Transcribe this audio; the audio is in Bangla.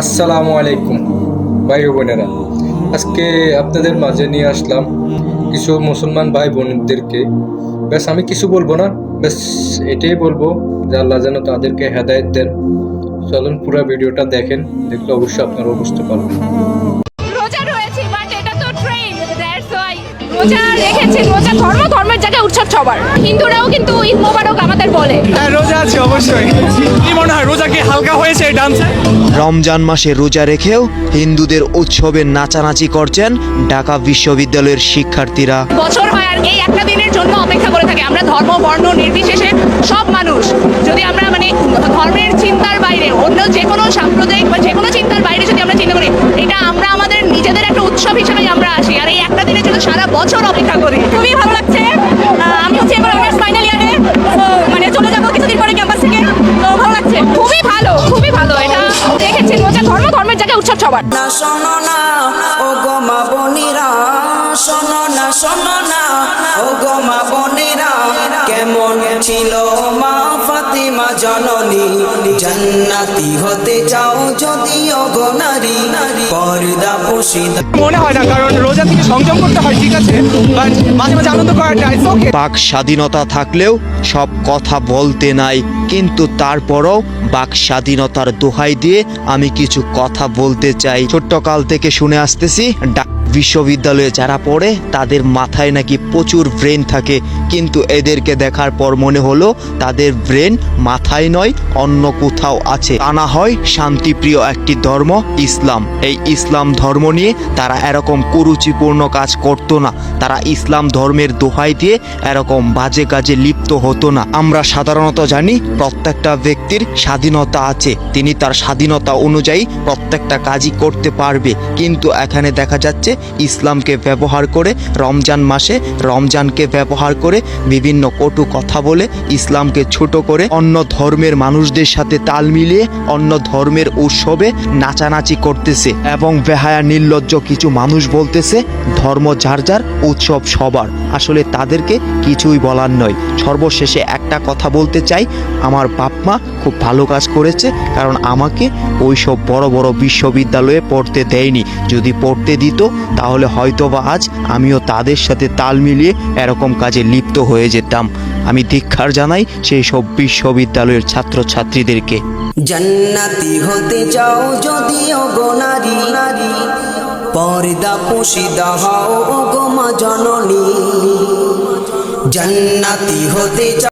আসসালামু আলাইকুম, ভাই বোনেরা। আজকে আপনাদের মাঝে নিয়ে আসলাম কিছু মুসলমান ভাই বোনদেরকে। ব্যাস, আমি কিছু বলব না, ব্যাস এটাই বলব যে আল্লাহ যেন তাদেরকে হেদায়েত দেন। চলুন পুরো ভিডিওটা দেখেন, দেখলে অবশ্যই আপনারা বুঝতে পারবেন। রোজা রয়েছি বাট এটা তো ট্রেন দ্যাটস ওয়াই রোজা রেখেছি, রোজা জায়গায় উৎসব সবার। হিন্দুরাও কিন্তু ঈদ মোবারক আমাদের বলে। হ্যাঁ রোজা আছে অবশ্যই। কি মনে হয় রোজা কি হালকা হয়েছে এই ডান্সে রমজান মাসে রোজা রেখেও হিন্দুদের উৎসবে নাচানাচি করছেন ঢাকা বিশ্ববিদ্যালয়ের শিক্ষার্থীরা। বছর হয় আর এই একটা দিনের জন্য অপেক্ষা করে থাকে। আমরা ধর্ম বর্ণ নির্বিশেষে সব মানুষ। যদি আমরা মানে ধর্মের চিন্তার বাইরে অন্য যে কোনো সাম্প্রদায়িক বা যে কোনো চিন্তার বাইরে যদি আমরা চিন্তা করি এটা আমরা আমাদের নিজেদের একটা উৎসব হিসেবেই আমরা আসি। আর এই একটা দিনের জন্য সারা বছর অপেক্ষা করি। উৎসব সবার। না, শোনো না ও গো মা বোনেরা, শোনো না শোনো না ও গো মা বোনেরা। কেমন ছিল মা ফাতিমা জননী? জান্নাতি হতে চাও যদি ও গো নারী পর্দা পুশিদা মনে হয় না কারণ রোজা থেকে সংযম করতে হয় ঠিক আছে? বাট মাঝে মাঝে আনন্দ করাটা ইটস ওকে বাক স্বাধীনতা থাকলেও সব কথা বলতে নাই কিন্তু তারপরও বাক স্বাধীনতার দোহাই দিয়ে আমি কিছু কথা বলতে চাই। ছোট্টকাল থেকে শুনে আসতেছি বিশ্ববিদ্যালয়ে যারা পড়ে তাদের মাথায় নাকি প্রচুর ব্রেন থাকে। কিন্তু এদেরকে দেখার পর মনে হলো তাদের ব্রেন মাথায় নয়, অন্য কোথাও আছে। আনা হয় শান্তিপ্রিয় একটি ধর্ম, ইসলাম। এই ইসলাম ধর্ম নিয়ে তারা এরকম কুরুচিপূর্ণ কাজ করতো না। তারা ইসলাম ধর্মের দোহাই দিয়ে এরকম বাজে কাজে লিপ্ত হতো না। আমরা সাধারণত জানি প্রত্যেকটা ব্যক্তির স্বাধীনতা আছে। তিনি তার স্বাধীনতা অনুযায়ী প্রত্যেকটা কাজই করতে পারবে। কিন্তু এখানে দেখা যাচ্ছে ইসলামকে ব্যবহার করে রমজান মাসে রমজানকে ব্যবহার করে বিভিন্ন কটু কথা বলে ইসলামকে ছোট করে অন্য ধর্মের মানুষদের সাথে তাল মিলিয়ে অন্য ধর্মের উৎসবে নাচানাচি করতেছে এবং বেহায়া নির্লজ্জ কিছু মানুষ বলতেছে, ধর্ম যার যার উৎসব সবার। আসলে তাদেরকে কিছুই বলার নয়। সর্বশেষে একটা কথা বলতে চাই, আমার বাপ মা খুব ভালো কাজ করেছে, কারণ আমাকে ওই সব বড় বড় বিশ্ববিদ্যালয়ে পড়তে দেয়নি। যদি পড়তে দিত, তাহলে হয়তোবা আজ আমিও তাদের সাথে তাল মিলিয়ে এরকম কাজে লিপ্ত হয়ে যেতাম। আমি দীক্ষার জানাই সেই সব বিশ্ববিদ্যালয়ের ছাত্রছাত্রীদেরকে। জান্নাতি হতে চাও যদি ও গো নারী, পর্দা পুষিদা হও গো মা জননী। জান্নাতি হতে চাও